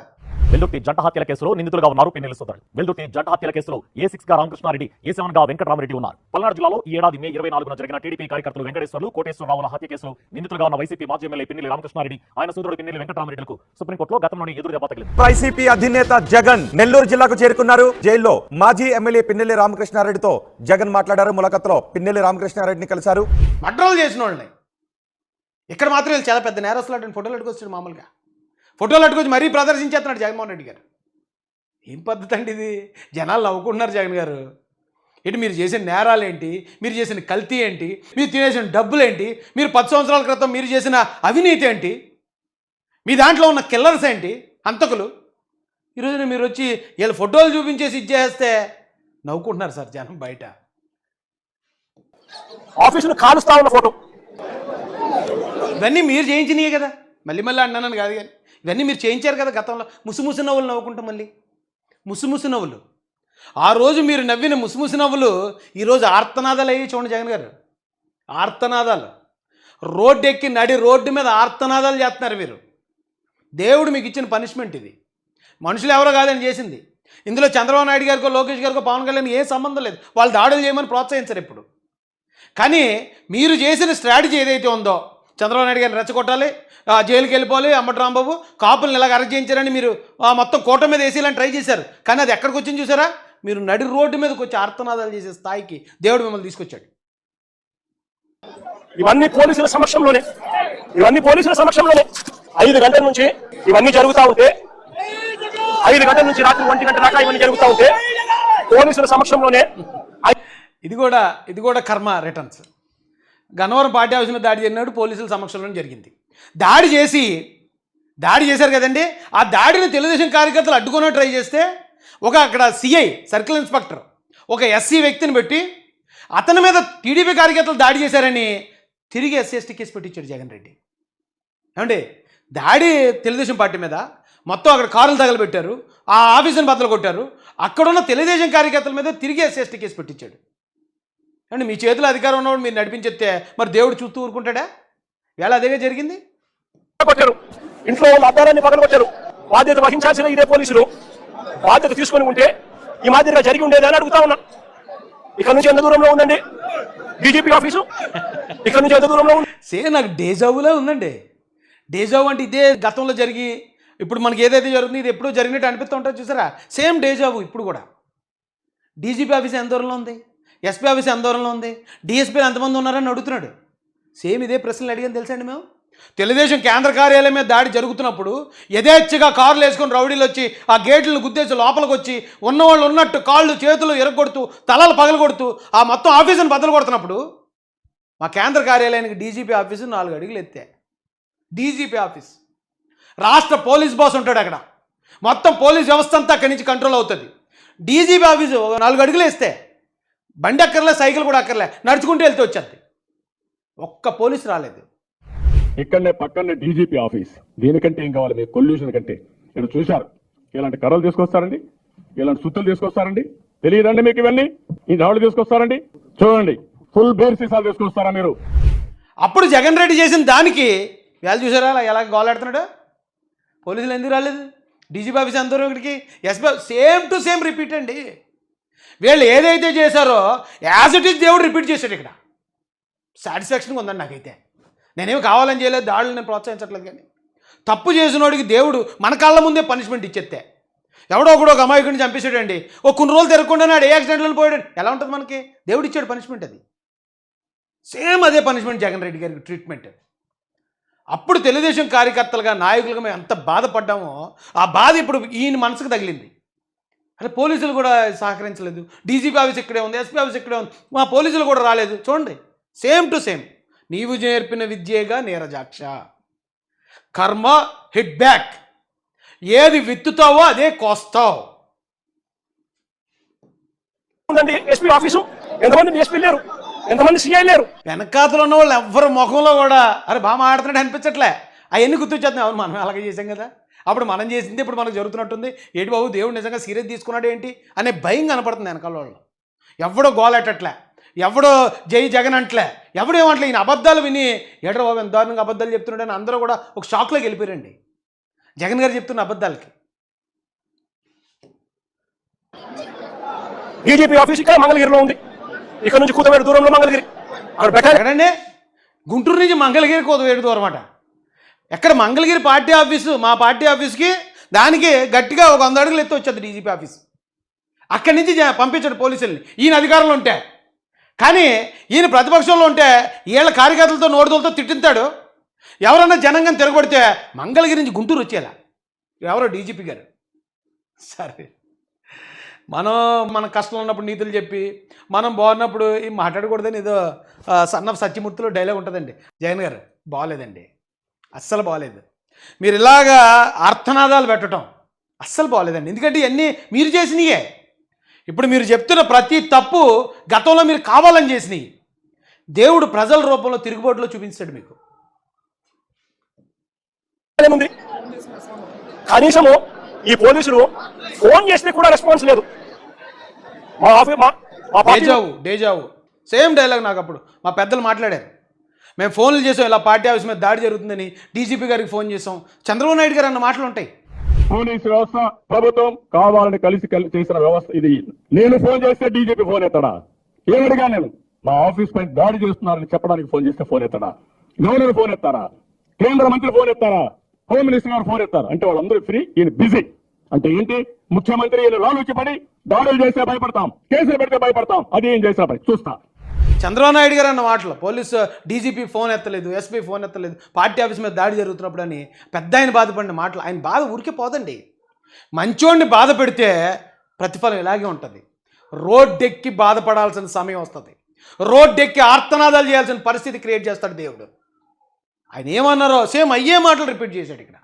వెల్దుర్తి జంట హత్యల కేసులో నిందితులుగా ఉన్నారు పిన్నెల్లి సుందర్ వెల్దుర్తి జంట హత్యల కేసులో ఏ సిక్స్గా రామకృష్ణారెడ్డి ఏ సెవెన్గా వెంకటరామరెడ్డి ఉన్నారు. పల్నాడు జిల్లాలో ఈ ఏడాది మే ఇరవై నాలుగున జరిగిన టీడీపీ కార్యకర్తలు వెంకటేశ్వర్లు కోటేశ్వరరావుల హత్య కేసులో నిందితులుగా ఉన్న వైసీపీ మాజీ ఎమ్మెల్యే పిన్నెల్లి రామకృష్ణారెడ్డి ఆయన సోదరుడు పిన్నెల్లి వెంకటరామరెడ్డిలకు సుప్రీంకోర్టులో గతంలోని ఎదురు దెబ్బ తగిలింది. వైసీపీ అధినేత జగన్ నెల్లూరు జిల్లాకు చేరుకున్నారు. జైల్లో మాజీ ఎమ్మెల్యే పిన్నెల్లి రామకృష్ణారెడ్డితో జగన్ మాట్లాడారు. ములాఖత్లో పిన్నెల్లి రామకృష్ణారెడ్డిని కలిశారు. మర్డర్లు చేసిన వాళ్ళని. ఇక్కడ మాత్రం వీళ్ళు చాలా పెద్ద నేరస్తులు అంటే ఫోటోలు అట్టుకొచ్చాడు మామూలుగా. ఫోటోలు అట్టుకొచ్చి మరీ ప్రదర్శించేస్తున్నాడు జగన్మోహన్ రెడ్డి గారు. ఏం పద్ధతి అండి ఇది? జనాలు నవ్వుకుంటున్నారు జగన్ గారు. ఏంటి మీరు చేసిన నేరాలు ఏంటి మీరు చేసిన కల్తీ ఏంటి? మీరు తినేసిన డబ్బులు ఏంటి మీరు పది సంవత్సరాల క్రితం మీరు చేసిన అవినీతి ఏంటి? మీ దాంట్లో ఉన్న కిల్లర్స్ ఏంటి? హంతకులు? ఈరోజున మీరు వచ్చి వీళ్ళ ఫోటోలు చూపించేసి ఇచ్చేస్తే నవ్వుకుంటున్నారు సార్ జనం బయట. ఆఫీసును కాలుస్తా ఉన్న ఫోటో. ఇవన్నీ మీరు చేయించినయే కదా. మళ్ళీ మళ్ళీ అన్నానని కాదు కానీ. ఇవన్నీ మీరు చేయించారు కదా గతంలో. ముసుముసు నవ్వులు నవ్వుకుంటాం మళ్ళీ. ముసుముసు నవ్వులు. ఆ రోజు మీరు నవ్విన ముసుముసు నవ్వులు ఈరోజు ఆర్తనాదాలు అయ్యి చూడండి జగన్ గారు. ఆర్తనాదాలు. రోడ్డు ఎక్కి నడి రోడ్డు మీద ఆర్తనాదాలు చేస్తున్నారు మీరు దేవుడు మీకు ఇచ్చిన పనిష్మెంట్ ఇది. మనుషులు ఎవరో కాదని చేసింది. ఇందులో చంద్రబాబు నాయుడు గారికో లోకేష్ గారికో పవన్ కళ్యాణ్ ఏ సంబంధం లేదు. వాళ్ళు దాడులు చేయమని ప్రోత్సహించరు ఇప్పుడు కానీ మీరు చేసిన స్ట్రాటజీ ఏదైతే ఉందో చంద్రబాబు నాయుడు గారిని రెచ్చగొట్టాలి జైలుకి వెళ్ళిపోవాలి అంబటి రాంబాబు కాపులను ఇలాగ అరెస్ట్ చేయించారని మీరు మొత్తం కోట మీద వేసేయాలని ట్రై చేశారు. కానీ అది ఎక్కడికి వచ్చింది చూసారా? మీరు నడి రోడ్డు మీదకి వచ్చి ఆర్తనాదాలు చేసే స్థాయికి దేవుడు మిమ్మల్ని తీసుకొచ్చాడు. ఇవన్నీ పోలీసుల సమక్షంలోనే ఇవన్నీ పోలీసుల సమక్షంలోనే ఐదు గంటల నుంచి ఇవన్నీ జరుగుతా ఉంటే ఐదు గంటల నుంచి రాత్రి ఒంటి గంట దాకా ఇవన్నీ జరుగుతా ఉంటే పోలీసుల సమక్షంలోనే ఇది కూడా ఇది కూడా కర్మ రిటర్న్స్. గన్నవరం పార్టీ హౌస్ దాడి జరిగినాడు పోలీసుల సమక్షంలో జరిగింది. దాడి చేసి దాడి చేశారు కదండి. ఆ దాడిని తెలుగుదేశం కార్యకర్తలు అడ్డుకునే ట్రై చేస్తే ఒక అక్కడ సిఐ సర్కిల్ ఇన్స్పెక్టర్ ఒక ఎస్సీ వ్యక్తిని పెట్టి అతని మీద టీడీపీ కార్యకర్తలు దాడి చేశారని తిరిగి ఎస్సీ ఎస్టీ కేసు పెట్టించాడు జగన్ రెడ్డి. ఏమండి? దాడి తెలుగుదేశం పార్టీ మీద మొత్తం అక్కడ కారులు తగలబెట్టారు ఆ ఆఫీసుని బద్దలు కొట్టారు అక్కడున్న తెలుగుదేశం కార్యకర్తల మీద తిరిగి ఎస్సీ ఎస్టీ కేసు పెట్టించాడు. అంటే మీ చేతిలో అధికారం ఉన్నవాడు మీరు నడిపించేస్తే మరి దేవుడు చూస్తూ ఊరుకుంటాడా? వేళ అదేగా జరిగింది? ఇంట్లో ఉన్న అద్దాలన్నీ పగలగొట్టారు. బాధ్యత వహించాల్సిన ఇదే పోలీసులు. బాధ్యత తీసుకొని ఉంటే ఈ మాదిరిగా జరిగి ఉండేది అని అడుగుతా ఉన్నా. ఇక్కడ నుంచి ఎంత దూరంలో ఉందండి? DGP office? ఇక్కడ నుంచి ఎంత దూరంలో ఉంది సేమ్ నాకు డేజావులే ఉందండి. డేజావు అంటే ఇదే గతంలో జరిగి ఇప్పుడు మనకి ఏదైతే జరుగుతుందో ఇది ఎప్పుడూ జరిగినట్టు అనిపిస్తూ ఉంటుంది చూసారా? సేమ్ డేజావు ఇప్పుడు కూడా. డీజీపీ ఆఫీస్ ఎంత దూరంలో ఉంది? ఎస్పీ ఆఫీస్ ఎంత దూరంలో ఉంది? డిఎస్పీలు ఎంతమంది ఉన్నారని అడుగుతున్నాడు. సేమ్ ఇదే ప్రశ్నలు అడిగాను తెలుసండి మేము? తెలుగుదేశం కేంద్ర కార్యాలయం మీద దాడి జరుగుతున్నప్పుడు యథేచ్ఛగా కార్లు వేసుకొని రౌడీలు వచ్చి ఆ గేట్లను గుద్దేసి లోపలికి వచ్చి ఉన్నవాళ్ళు ఉన్నట్టు కాళ్ళు చేతులు ఎరగొడుతూ తలలు పగలగొడుతూ ఆ మొత్తం ఆఫీసుని బద్దలు కొడుతున్నప్పుడు మా కేంద్ర కార్యాలయానికి డీజీపీ ఆఫీసు నాలుగు అడుగులు ఎత్తే. DGP office. రాష్ట్ర పోలీస్ బాస్ ఉంటాడు అక్కడ. మొత్తం పోలీస్ వ్యవస్థ అంతా అక్కడి నుంచి కంట్రోల్ అవుతుంది. డీజీపీ ఆఫీసు నాలుగు అడుగులు వేస్తే బండి అక్కర్లే సైకిల్ కూడా అక్కర్లే. నడుచుకుంటూ వెళ్తే వచ్చేది ఒక్క పోలీస్ రాలేదు. ఇక్కడనే పక్కనే డీజీపీ ఆఫీస్. దీనికంటే ఏం కావాలి? మీకు కొల్యూషన్ కంటే. ఇక్కడ చూశారు? ఇలాంటి కర్రలు తీసుకొస్తారండి? ఇలాంటి సుత్తులు తీసుకొస్తారండి? తెలియదండి మీకు ఇవన్నీ? ఈ దాడులు తీసుకొస్తారండి? చూడండి. ఫుల్ బేర్ సీసాలు తీసుకొస్తారా మీరు? అప్పుడు జగన్ రెడ్డి చేసిన దానికి వేళ చూసారా ఎలా గోలాడుతున్నాడు పోలీసులు ఎందుకు రాలేదు? డీజీపీ ఆఫీస్ అందరూ ఇక్కడికి SP same to same repeat అండి. వీళ్ళు ఏదైతే చేశారో యాజ్ ఇట్ ఈస్ దేవుడు రిపీట్ చేశాడు ఇక్కడ. సాటిస్ఫాక్షన్గా ఉందండి నాకైతే. నేనేమి కావాలని చేయలేదు దాడులు నేను ప్రోత్సహించట్లేదు కానీ. తప్పు చేసినోడికి దేవుడు మన కళ్ళ ముందే పనిష్మెంట్ ఇచ్చేస్తే. ఎవడో ఒకడు ఒక అమాయకుడిని చంపేసాడండి ఓ కొన్ని రోజులు తిరగకుండా నాడు ఏ యాక్సిడెంట్లో పోయాడు. ఎలా ఉంటుంది మనకి? దేవుడు ఇచ్చాడు పనిష్మెంట్ అది. సేమ్ అదే పనిష్మెంట్ జగన్ రెడ్డి గారికి ట్రీట్మెంట్ అప్పుడు తెలుగుదేశం కార్యకర్తలుగా నాయకులుగా మేము ఎంత బాధపడ్డామో ఆ బాధ ఇప్పుడు ఈయన మనసుకు తగిలింది. అరే పోలీసులు కూడా సహకరించలేదు. డీజీపీ ఆఫీస్ ఇక్కడే ఉంది ఎస్పీ ఆఫీస్ ఇక్కడే ఉంది. మా పోలీసులు కూడా రాలేదు. చూడండి సేమ్ టు సేమ్. నీవు నేర్పిన విద్యేగా నీరజాక్ష. కర్మ హిట్ బ్యాక్ ఏది విత్తుతావో అదే కోస్తావు. SP office? ఎంతమంది ఎస్పీ లేరు? ఎంతమంది సిఐ లేరు? వెనకాతలు ఉన్న వాళ్ళు ఎవ్వరు ముఖంలో కూడా అరే బాగా మాట్లాడుతున్నాడు అనిపించట్లే. అవన్నీ గుర్తొచ్చేస్తున్నాయి అవును మనం అలాగే చేసాం కదా. అప్పుడు మనం చేసింది ఇప్పుడు మనకు జరుగుతున్నట్టుంది. ఏంటి బాబు? దేవుడు నిజంగా సీరియస్ తీసుకున్నాడు ఏంటి? అనే భయం కనపడుతుంది వెనకాల వాళ్ళు ఎవడో గోలెట్టట్లే ఎవడో జై జగన్ అంటలే. ఎవడు ఏమంటలే ఈయన అబద్ధాలు విని ఎడర బాబు ఎంత దారుణంగా అబద్ధాలు చెప్తున్నాడు అని అందరూ కూడా ఒక షాక్లోకి వెళ్ళిపోయారండి. జగన్ గారు చెప్తున్న అబద్ధాలకి. డీజీపీ ఆఫీస్ ఇక్కడ మంగళగిరిలో ఉంది. ఇక్కడ నుంచి కూతవేడు దూరంలో మంగళగిరి. అక్కడ పెట్టారు ఎక్కడండి? గుంటూరు నుంచి మంగళగిరి కోతవేడు దూరం అన్నమాట ఎక్కడ మంగళగిరి పార్టీ ఆఫీసు మా పార్టీ ఆఫీస్కి దానికి గట్టిగా ఒక వంద అడుగులు ఎత్తి వచ్చేది డీజీపీ ఆఫీస్. అక్కడి నుంచి పంపించాడు పోలీసుల్ని. ఈయన అధికారంలో ఉంటే. కానీ ఈయన ప్రతిపక్షంలో ఉంటే వీళ్ళ కార్యకర్తలతో నోడుదలతో తిట్టింతాడు. ఎవరన్నా జనంగా తిరగబడితే మంగళగిరి నుంచి గుంటూరు వచ్చేలా. ఎవరో డీజీపీ గారు. సరే. మనం మన కష్టం ఉన్నప్పుడు నీతులు చెప్పి మనం బాగున్నప్పుడు మాట్లాడకూడదని ఏదో సన్న సత్యమూర్తిలో డైలాగ్ ఉంటుందండి. జగన్ గారు బాగాలేదండి అస్సలు బాగోలేదు మీరు ఇలాగా అర్థనాదాలు పెట్టడం అస్సలు బాగోలేదండి ఎందుకంటే ఇవన్నీ మీరు చేసినయే. ఇప్పుడు మీరు చెప్తున్న ప్రతి తప్పు గతంలో మీరు కావాలని చేసినవి దేవుడు ప్రజల రూపంలో తిరుగుబాటులో చూపించాడు మీకు. కనీసము ఈ పోలీసులు ఫోన్ చేస్తే కూడా రెస్పాన్స్ లేదు. మా ఆఫీస్ మా డేజావు డేజావు. సేమ్ డైలాగ్ నాకు అప్పుడు. మా పెద్దలు మాట్లాడారు. మేము ఫోన్లు చేసాం ఇలా పార్టీ ఆఫీస్ మీద దాడి జరుగుతుందని డీజీపీ గారికి ఫోన్ చేసాం. చంద్రబాబు నాయుడు గారు అన్న మాటలు ఉంటాయి. పోలీస్ వ్యవస్థ ప్రభుత్వం కావాలని కలిసి చేసిన వ్యవస్థ ఇది. నేను ఫోన్ చేస్తే డీజీపీ ఫోన్ ఎత్తడా? ఏమడిగా నేను? మా ఆఫీస్ పైన దాడి చేస్తున్నారని చెప్పడానికి ఫోన్ చేస్తే ఫోన్ ఎత్తడా? గవర్నర్ ఫోన్ ఎత్తారా? కేంద్ర మంత్రి ఫోన్ ఎత్తారా? హోమ్ మినిస్టర్ గారు ఫోన్ ఎత్తారు? అంటే వాళ్ళందరూ ఫ్రీ ఈయన బిజీ. అంటే ఏంటి? ముఖ్యమంత్రి ఈయన లాలూచి పడి దాడులు చేస్తే భయపడతాం కేసులు పెడితే భయపడతాం అది ఏం చేసిన పని చూస్తా. చంద్రబాబు నాయుడు గారు అన్న మాటలు పోలీసు డీజీపీ ఫోన్ ఎత్తలేదు ఎస్పీ ఫోన్ ఎత్తలేదు పార్టీ ఆఫీస్ మీద దాడి జరుగుతున్నప్పుడు అని పెద్ద ఆయన బాధపడిన మాటలు ఆయన బాధ ఊరికే పోదండి. మంచోడిని బాధ పెడితే ప్రతిఫలం ఇలాగే ఉంటుంది. రోడ్డెక్కి బాధపడాల్సిన సమయం వస్తుంది. రోడ్డెక్కి ఆర్తనాదాలు చేయాల్సిన పరిస్థితి క్రియేట్ చేస్తాడు దేవుడు. ఆయన ఏమన్నారో సేమ్ అయ్యే మాటలు రిపీట్ చేశాడు ఇక్కడ.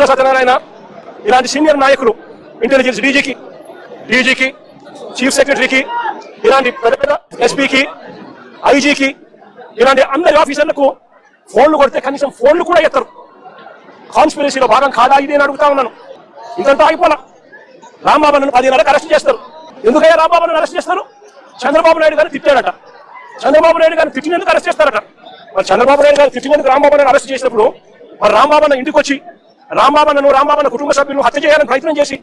సత్యనారాయణ ఇలాంటి సీనియర్ నాయకులు ఇంటెలిజెన్స్ డీజీకి డీజీకి చీఫ్ సెక్రటరీకి ఇలాంటి పెద్ద పెద్ద ఎస్పీకి ఐజీకి ఇలాంటి అందరి ఆఫీసర్లకు ఫోన్లు కొడితే కనీసం ఫోన్లు కూడా ఎత్తరు. కాన్స్పిరసీలో భాగం కాదా ఇది అని అడుగుతా ఉన్నాను. ఇదంతా ఆగిపోలా రాంబాబు నన్ను పదిహేను అరెస్ట్ చేస్తారు. ఎందుకయ్యా రాంబాబు నన్ను అరెస్ట్ చేస్తారు? చంద్రబాబు నాయుడు గారిని తిట్టాడట చంద్రబాబు నాయుడు గారిని తిట్టినందుకు అరెస్ట్ చేస్తారట? మరి చంద్రబాబు నాయుడు గారిని తిట్టినందుకు రాంబాబు నాయుడు అరెస్ట్ చేసినప్పుడు మరి రాంబాబు ఇంటికి వచ్చి రాంబాబు నన్ను రాంబాబు కుటుంబ సభ్యులను హత్య చేయాలని ప్రయత్నం చేసి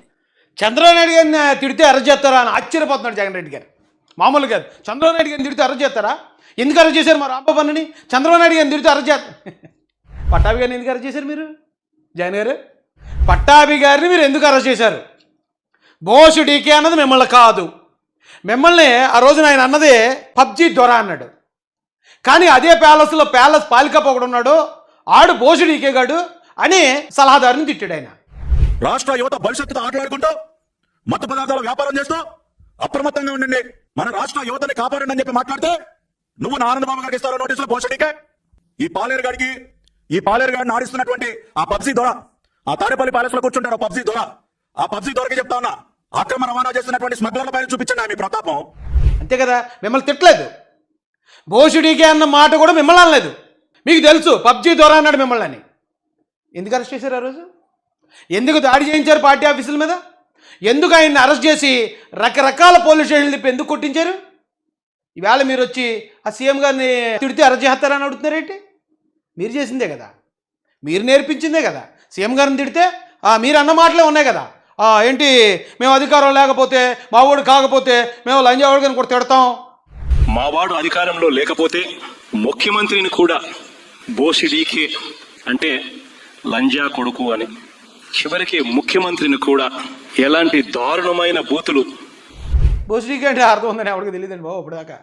చంద్రబాబు నాయుడు గారిని తిడితే అరెస్ట్ చేస్తారా అని ఆశ్చర్యపోతున్నాడు జగన్ రెడ్డి గారు. మామూలు కాదు. చంద్రబాబు నాయుడు గారిని తిడితే అరెస్ట్ చేస్తారా? ఎందుకు అరెస్ట్ చేశారు మా రాంబాబుని చంద్రబాబు నాయుడు గారిని తిడితే అరెస్ట్ చేస్తారు పట్టాభి గారిని ఎందుకు అరెస్ట్ చేశారు మీరు? జగన్ గారు? పట్టాభి గారిని మీరు ఎందుకు అరెస్ట్ చేశారు? బోసు డీకే అన్నది మిమ్మల్ని కాదు. మిమ్మల్ని ఆ రోజున ఆయన అన్నది పబ్జీ దొర అన్నాడు. కానీ అదే ప్యాలెస్లో ప్యాలెస్ పాలిక ఒకడు ఉన్నాడు. ఆడు బోసు డీకే గాడు అని సలహాదారుని తిట్టాడు ఆయన. రాష్ట్ర యువత భవిష్యత్తుతో ఆటలాడుకుంటూ మత్తు పదార్థాల వ్యాపారం చేస్తూ అప్రమత్తంగా ఉండండి. మన రాష్ట్ర యువతని కాపాడండి అని చెప్పి మాట్లాడితే నువ్వు నానందబాబు గారికి ఇస్తారో నోటీసులు పోషడికే ఈ పాలేరు గారికి ఈ పాలేరు గారిని ఆడిస్తున్నటువంటి ఆ పబ్జీ దొర ఆ తాడేపల్లి ప్యాలెస్లో కూర్చుంటారు పబ్జీ దొర. ఆ పబ్జీ దొరకి చెప్తా ఉన్నా అక్రమ రవాణా చేస్తున్నటువంటి స్మగ్లర్ల పైన చూపించండి మీ ప్రతాపం. అంతే కదా మిమ్మల్ని తిట్టలేదు. భోషుడికే అన్న మాట కూడా మిమ్మల్ని అనలేదు. మీకు తెలుసు పబ్జీ ద్వారా అన్నాడు మిమ్మల్ని అని. ఎందుకు అరెస్ట్ చేశారు ఆ రోజు? ఎందుకు దాడి చేయించారు పార్టీ ఆఫీసుల మీద? ఎందుకు ఆయన్ని అరెస్ట్ చేసి రకరకాల పోలీస్ స్టేషన్లు తిప్పి ఎందుకు కొట్టించారు? ఈవేళ మీరు వచ్చి ఆ సీఎం గారిని తిడితే అరెస్ట్ చేస్తారని అడుగుతున్నారేంటి మీరు చేసిందే కదా. మీరు నేర్పించిందే కదా. సీఎం గారిని తిడితే మీరు అన్న మాటలే ఉన్నాయి కదా. ఏంటి మేము అధికారం లేకపోతే మావాడు కాకపోతే మేము లంజావాడు కానీ కూడా తిడతాం. మావాడు అధికారంలో లేకపోతే ముఖ్యమంత్రిని కూడా బోసిడీకే అంటే లంజా కొడుకు అని చివరికి ముఖ్యమంత్రిని కూడా ఎలాంటి దారుణమైన బూతులు బోసిడీకి అంటే అర్థం ఉందని ఎవరికి తెలియదండి బాబు ఇప్పుడు దాకా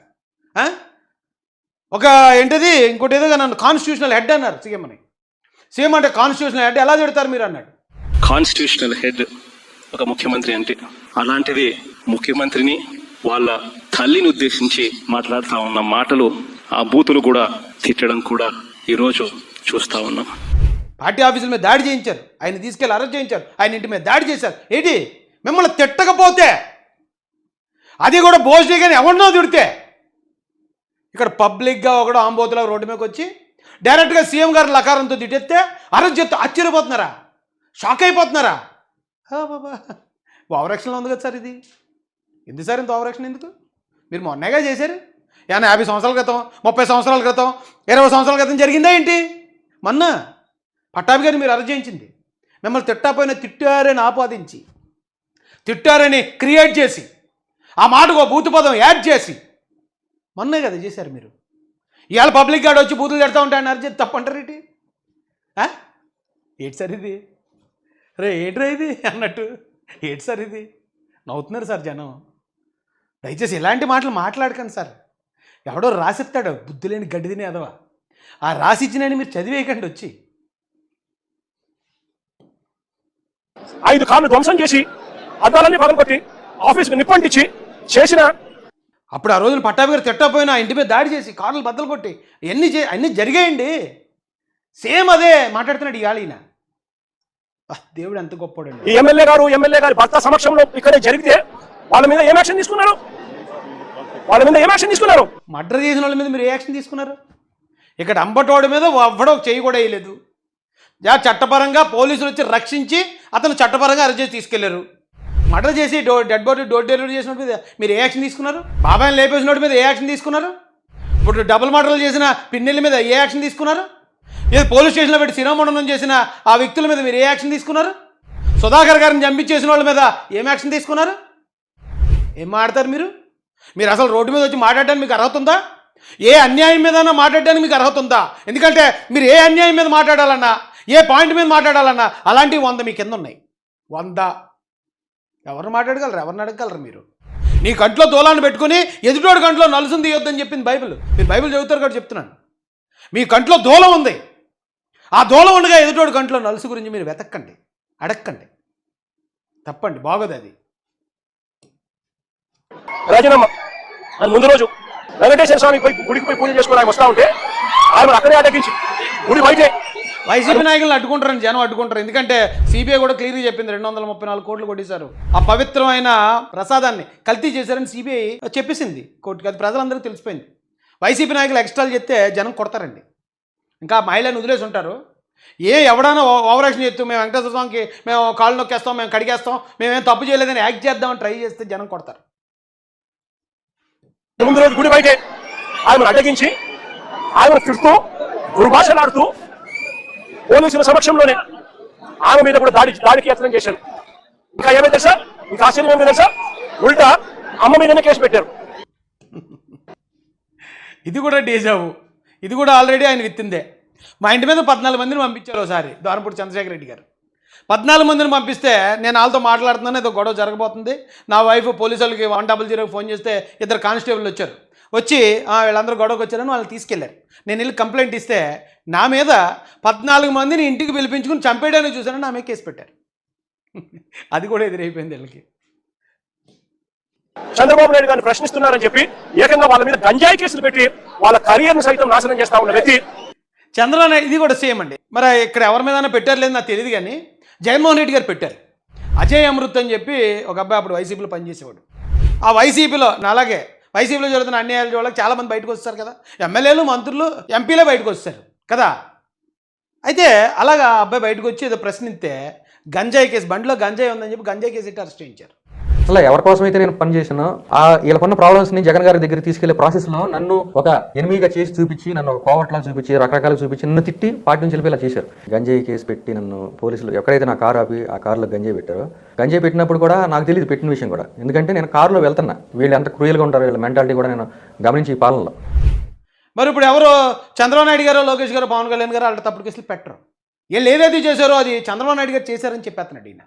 ఆ? ఒక ఏంటిది? ఇంకోటి ఏదో నన్ను కాన్స్టిట్యూషనల్ హెడ్ అన్నారు సీఎం అని. సీఎం అంటే కాన్స్టిట్యూషనల్ హెడ్ ఎలా తిడతారు మీరు అన్నాడు కాన్స్టిట్యూషనల్ హెడ్ ఒక ముఖ్యమంత్రి అంటే అలాంటిది ముఖ్యమంత్రిని వాళ్ళ తల్లిని ఉద్దేశించి మాట్లాడుతా ఉన్న మాటలు ఆ బూతులు కూడా తిట్టడం కూడా ఈరోజు చూస్తా ఉన్నాం. పార్టీ ఆఫీసుల మీద దాడి చేయించారు. ఆయన తీసుకెళ్ళి అరెస్ట్ చేయించారు. ఆయన ఇంటి మీద దాడి చేశారు. ఏంటి? మిమ్మల్ని తిట్టకపోతే అది కూడా భోజనం కానీ ఎవరినో తిడితే. ఇక్కడ పబ్లిక్గా ఒకడు ఆంబోతులో రోడ్డు మీదకి వచ్చి డైరెక్ట్గా సీఎం గారు లకారంతో తిట్టేస్తే అరెస్ట్ చేస్తే ఆశ్చర్యపోతున్నారా? షాక్ అయిపోతున్నారా? బాబా ఓవరాక్షన్లో ఉంది కదా సార్ ఇది. ఎందుకు సార్ ఇంత ఓవరాక్షన్ ఎందుకు? మీరు మొన్నగా చేశారు. ఏమన్నా యాభై సంవత్సరాల క్రితం ముప్పై సంవత్సరాల క్రితం ఇరవై సంవత్సరాల క్రితం జరిగిందా ఏంటి? మొన్న పట్టాభి గారిని మీరు అరెస్ట్ చేయించింది. మిమ్మల్ని తిట్టపోయిన తిట్టారని ఆపాదించి తిట్టారని క్రియేట్ చేసి ఆ మాటకు భూతపదం పదం యాడ్ చేసి మొన్నే కదా చేశారు మీరు. ఇవాళ పబ్లిక్ గార్డ్ వచ్చి బూతులు తిడతా ఉంటాయని ఆయన అరిచేది తప్పంటారు ఏంటి? ఏంటి సార్ ఇది? రే ఏంట్రా ఇది అన్నట్టు? ఏంటి సార్ ఇది? నవ్వుతున్నారు సార్ జనం. దయచేసి ఇలాంటి మాటలు మాట్లాడకండి సార్. ఎవడో రాసిస్తాడు బుద్ధి లేని గడ్డి అదవా. ఆ రాసిచ్చినని మీరు చదివేయకండి వచ్చి. ఐదు కార్లు ధ్వంసం చేసి అద్దాలన్నీ పగలగొట్టి ఆఫీస్కి నిప్పంటించి చేసిన అప్పుడు ఆ రోజున పట్టాభి గారు తిట్టకపోయినా ఇంటి మీద దాడి చేసి కార్లు బద్దలు కొట్టి అన్నీ చే అన్నీ జరిగాయండి. సేమ్ అదే మాట్లాడుతున్నాడు ఇవాళ ఈయన దేవుడు ఎంత గొప్పోడండి. ఎమ్మెల్యే గారు ఎమ్మెల్యే గారి భర్త సమక్షంలో ఇక్కడే జరిగితే వాళ్ళ మీద ఏం యాక్షన్ తీసుకున్నారు? వాళ్ళ మీద ఏం యాక్షన్ తీసుకున్నారు? మర్డర్ చేసిన వాళ్ళ మీద మీరు ఏ యాక్షన్ తీసుకున్నారు? ఇక్కడ అంబటోడి మీద ఎవ్వడో చేయి కూడా వేయలేదు. చట్టపరంగా పోలీసులు వచ్చి రక్షించి అతను చట్టపరంగా అరెస్ట్ చేసి తీసుకెళ్ళారు. మర్డర్ చేసి door dead body door delivery చేసిన మీద మీరు ఏ యాక్షన్ తీసుకున్నారు? బాబాయ్ లేపేసిన మీద ఏ యాక్షన్ తీసుకున్నారు? ఇప్పుడు డబుల్ మర్డర్లు చేసిన పిన్నెల మీద ఏ యాక్షన్ తీసుకున్నారు? ఏదో పోలీస్ స్టేషన్లో పెట్టి శిరోమండనం చేసిన ఆ వ్యక్తుల మీద మీరు ఏ యాక్షన్ తీసుకున్నారు? సుధాకర్ గారిని చంపించేసిన వాళ్ళ మీద ఏం యాక్షన్ తీసుకున్నారు? ఏం మాట్లాడతారు మీరు? మీరు అసలు రోడ్డు మీద వచ్చి మాట్లాడడానికి మీకు అర్హత ఉందా? ఏ అన్యాయం మీద మాట్లాడడానికి మీకు అర్హత ఉందా? ఎందుకంటే మీరు ఏ అన్యాయం మీద మాట్లాడాలన్నా ఏ పాయింట్ మీద మాట్లాడాలన్నా అలాంటివి వంద మీ కింద ఉన్నాయి. వంద. ఎవరు మాట్లాడగలరు? ఎవరిని అడగగలరు మీరు? నీ కంట్లో తోలాన్ని పెట్టుకుని ఎదుటోడి కంట్లో నలుసుని తీయొద్దని చెప్పింది బైబిల్. మీరు బైబిల్ చదువుతారు కాబట్టి చెప్తున్నాను. మీ కంట్లో దూలం ఉంది. ఆ దూలం ఉండగా ఎదుటోడి కంట్లో నలుసు గురించి మీరు వెతక్కండి. అడక్కండి. తప్పండి. బాగోదు అది. రాజీనామా ముందు రోజు వెంకటేశ్వర స్వామి పోయి గుడికి పోయి పూజ చేసుకుని వస్తా ఉంటే ఆమె అక్కడే అడ్డగించి గుడి బయటే వైసీపీ నాయకులను అడ్డుకుంటారని జనం అడ్డుకుంటారు. ఎందుకంటే సిబిఐ కూడా క్లియర్గా చెప్పింది రెండు వందల ముప్పై నాలుగు కోట్లు కొట్టేశారు. ఆ పవిత్రమైన ప్రసాదాన్ని కల్తీ చేశారని సిబిఐ చెప్పేసింది కోర్టుకి. అది ప్రజలందరికీ తెలిసిపోయింది. వైసీపీ నాయకులు ఎక్స్ట్రాలు చెప్తే జనం కొడతారండి. ఇంకా మహిళను వదిలేసి ఉంటారు. ఏ ఎవడైనా ఓవరాక్షన్ ఓవర్ మేము వెంకటేశ్వర స్వామికి మేము కాళ్ళు నొక్కేస్తాం మేము కడిగేస్తాం మేమేం తప్పు చేయలేదని యాక్ట్ చేద్దామని ట్రై చేస్తే జనం కొడతారు. ముందు రోజు గుడి బయటే ఆయన అడ్డగించి ఆయన చుట్టూ దుర్భాషలాడుతూ పోలీసుల సమక్షంలోనే ఆమె మీద కూడా దాడి దాడికి యత్నం చేశారు. ఇంకా ఏమైతే సార్ ఇంకా ఆశ్చర్యం ఏమైంది సార్ ఉల్టా అమ్మ మీదనే కేసు పెట్టారు. ఇది కూడా డేజావు ఇది కూడా ఆల్రెడీ ఆయన విత్తిందే. మా ఇంటి మీద పద్నాలుగు మందిని పంపించారు ఒకసారి దారంపూడి చంద్రశేఖర రెడ్డి గారు. పద్నాలుగు మందిని పంపిస్తే నేను వాళ్ళతో మాట్లాడుతున్నాను ఏదో గొడవ జరగబోతుంది. నా వైఫ్ పోలీసు వాళ్ళకి వన్ డబుల్ జీరోకి ఫోన్ చేస్తే ఇద్దరు కానిస్టేబుల్ వచ్చారు. వచ్చి "ఆ, వీళ్ళందరూ గొడవకు వచ్చారని వాళ్ళు తీసుకెళ్ళారు నేను వెళ్ళి కంప్లైంట్ ఇస్తే నా మీద పద్నాలుగు మందిని ఇంటికి పిలిపించుకుని చంపేయడానికి చూశారని నా మీద కేసు పెట్టారు. అది కూడా ఎదురైపోయింది వీళ్ళకి. చంద్రబాబు నాయుడు గారిని ప్రశ్నిస్తున్నారని చెప్పి ఏకంగా వాళ్ళ మీద గంజాయి కేసులు పెట్టి వాళ్ళ కెరియర్ను సైతం నాశనం చేస్తా ఉన్న వ్యక్తి చంద్రబాబు నాయుడు ఇది కూడా సేమ్ అండి. మరి ఇక్కడ ఎవరి మీద పెట్టారు లేదు నాకు తెలియదు కానీ జగన్మోహన్ రెడ్డి గారు పెట్టారు. అజయ్ అమృత్ అని చెప్పి ఒక అబ్బాయి అప్పుడు వైసీపీలో పనిచేసేవాడు. ఆ వైసీపీలో నా అలాగే వైసీపీలో జరుగుతున్న అన్యాయాలు చూడడానికి చాలామంది బయటకు వస్తారు కదా. ఎమ్మెల్యేలు మంత్రులు ఎంపీలే బయటకు వస్తారు కదా. అయితే అలాగా అబ్బాయి బయటకు వచ్చి ఏదో ప్రశ్నిస్తే గంజాయి కేసు బండిలో గంజాయి ఉందని చెప్పి గంజాయి కేసు ఇట్టి అరెస్ట్ చేయించారు. అసలు ఎవరి కోసం అయితే నేను పని చేసినా ఆ వీళ్ళకున్న ప్రాబ్లమ్స్ని జగన్ గారి దగ్గర తీసుకెళ్ళే ప్రాసెస్లో నన్ను ఒక ఎనిమిగా చేసి చూపించి నన్ను ఒక కోవట్లా చూపించి రకరకాలు చూపించి నన్ను తిట్టి పార్టీ నుంచి వెళ్ళిపోయి ఇలా చేశారు. గంజాయి కేసు పెట్టి నన్ను పోలీసులు ఎక్కడైతే నా కారు ఆపి ఆ కారులో గంజాయి పెట్టారో గంజాయి పెట్టినప్పుడు కూడా నాకు తెలియదు పెట్టిన విషయం కూడా. ఎందుకంటే నేను కారులో వెళ్తున్నా. వీళ్ళు ఎంత క్రూయల్గా ఉంటారు వీళ్ళ మెంటాలిటీ కూడా నేను గమనించి ఈ పాలనలో. మరి ఇప్పుడు ఎవరు చంద్రబాబు నాయుడు గారు లోకేష్ గారు పవన్ కళ్యాణ్ గారు వాళ్ళ తప్పుడు కేసులు పెట్టరు. వీళ్ళు ఏదైతే చేశారో అది చంద్రబాబు నాయుడు గారు చేశారని చెప్పేస్తున్నాడు ఈయన.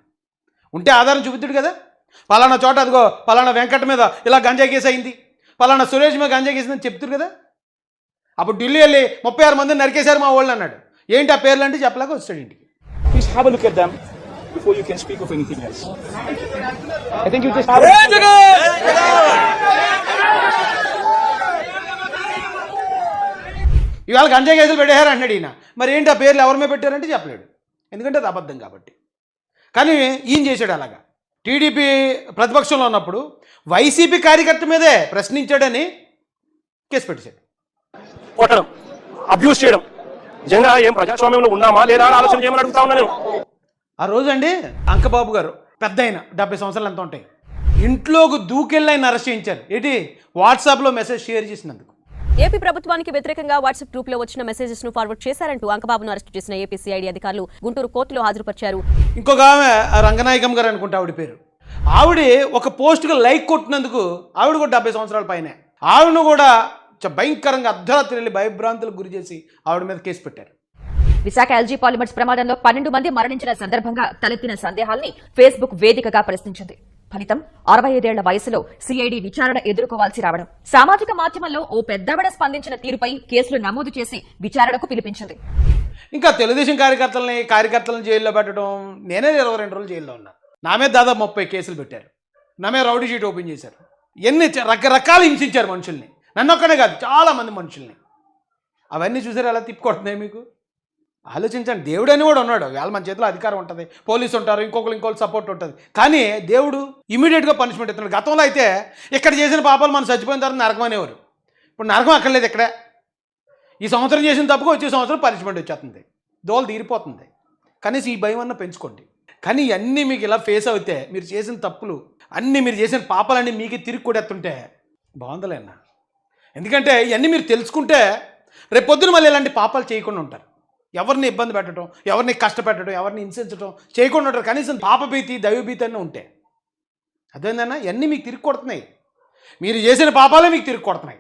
ఉంటే ఆధారం చూపిద్దుడు కదా? పలానా చోట అదిగో పలానా వెంకట మీద ఇలా గంజా కేసు అయింది పలానా సురేష్ మీద గంజా కేసు అని చెప్తురు కదా. అప్పుడు ఢిల్లీ వెళ్ళి ముప్పై ఆరు మందిని నరికేశారు మా వాళ్ళు అన్నాడు. ఏంటి ఆ పేర్లు అంటే చెప్పలేక వస్తాడు ఇంటికి. ఇవాళ గంజా కేసులు పెట్టారు అన్నాడు ఈయన. మరి ఏంటి ఆ పేర్లు ఎవరి మీద పెట్టారంటే చెప్పలేడు. ఎందుకంటే అది అబద్ధం కాబట్టి. కానీ ఈయన చేశాడు అలాగా. టీడీపీ ప్రతిపక్షంలో ఉన్నప్పుడు వైసీపీ కార్యకర్త మీదే ప్రశ్నించాడని కేసు కొట్టడం అబ్యూస్ చేయడం నిజంగా ఏం ప్రజాస్వామ్యంలో ఉన్నామా లేదా ఆలోచన చేయమని అడుగుతా ఆ రోజు అండి అంకబాబు గారు పెద్ద ఆయన డెబ్బై సంవత్సరాలు ఎంత ఉంటాయి? ఇంట్లోకి దూకెళ్ళి ఆయన అరెస్ట్ చేయించారు. ఏంటి? వాట్సాప్లో మెసేజ్ షేర్ చేసినందుకు. ఏపీ ప్రభుత్వానికి వ్యతిరేకంగా వాట్సాప్ గ్రూప్లో వచ్చిన మెసేజెస్ను ఫార్వర్డ్ చేశారంటూ అంకబాబును అరెస్ట్ చేసిన ఏపీ సిఐడి అధికారులు గుంటూరు కోర్టులో హాజరుపరిచారు. ఇంకొక ఆమె రంగనాయకం గారు అనుకుంటా ఆవిడ పేరు. ఆవిడ ఒక పోస్ట్కి లైక్ కొట్టినందుకు ఆవిడ కూడా డెబ్బై సంవత్సరాల పైనే. ఆవిడను కూడా భయంకరంగా అర్ధరాత్రి వెళ్ళి భయభ్రాంతులకు గురి చేసి ఆవిడ మీద కేసు పెట్టారు. విశాఖ ఎల్జీ పాలిమర్స్ ప్రమాదంలో పన్నెండు మంది మరణించిన సందర్భంగా తలెత్తిన సందేహాల్ని ఫేస్బుక్ వేదికగా ప్రశ్నించింది. ఫలితం అరవై ఐదేళ్ళ వయసులో సిఐడి విచారణ ఎదుర్కోవాల్సి రావడం. సామాజిక మాధ్యమంలో ఓ పెద్దవిడ స్పందించిన తీరుపై కేసులు నమోదు చేసి విచారణకు పిలిపించింది. ఇంకా తెలుగుదేశం కార్యకర్తలని కార్యకర్తలను జైల్లో పెట్టడం నేనే ఇరవై రెండు రోజులు జైల్లో ఉన్నా. నా మీద దాదాపు ముప్పై కేసులు పెట్టారు. నా మీద రౌడీ షీట్ ఓపెన్ చేశారు. ఎన్ని రకరకాలు హింసించారు మనుషుల్ని. నన్ను ఒక్కనే కాదు చాలా మంది మనుషుల్ని. అవన్నీ చూసారు ఎలా తిప్పుకొడుతున్నాయి మీకు? ఆలోచించండి. దేవుడు అని కూడా ఉన్నాడు. వేళ మన చేతిలో అధికారం ఉంటుంది పోలీసు ఉంటారు ఇంకొకరు ఇంకొకరు సపోర్ట్ ఉంటుంది. కానీ దేవుడు ఇమీడియట్గా పనిష్మెంట్ ఇస్తున్నాడు. గతంలో అయితే ఇక్కడ చేసిన పాపాలు మనం చచ్చిపోయిన తర్వాత నరకం అనేవారు. ఇప్పుడు నరకం అక్కర్లేదు ఇక్కడే. ఈ సంవత్సరం చేసిన తప్పుకు వచ్చే సంవత్సరం పనిష్మెంట్ వచ్చేస్తుంది. దోలు తీరిపోతుంది. కనీసం ఈ భయం అన్న పెంచుకోండి. కానీ ఇవన్నీ మీకు ఇలా ఫేస్ అవుతే మీరు చేసిన తప్పులు అన్నీ మీరు చేసిన పాపాలన్నీ మీకే తిరిగి కొడేస్తుంటే బాగుందలేనా ఎందుకంటే ఇవన్నీ మీరు తెలుసుకుంటే రేపు పొద్దున మళ్ళీ ఇలాంటి పాపాలు చేయకుండా ఉంటారు. ఎవరిని ఇబ్బంది పెట్టడం ఎవరిని కష్టపెట్టడం ఎవరిని హింసించడం చేయకుండా ఉంటారు కనీసం పాపభీతి దైవభీతి అన్నీ ఉంటాయి. అదేందన్నా ఇవన్నీ మీకు తిరిగి కొడుతున్నాయి. మీరు చేసిన పాపాలే మీకు తిరిగి కొడుతున్నాయి.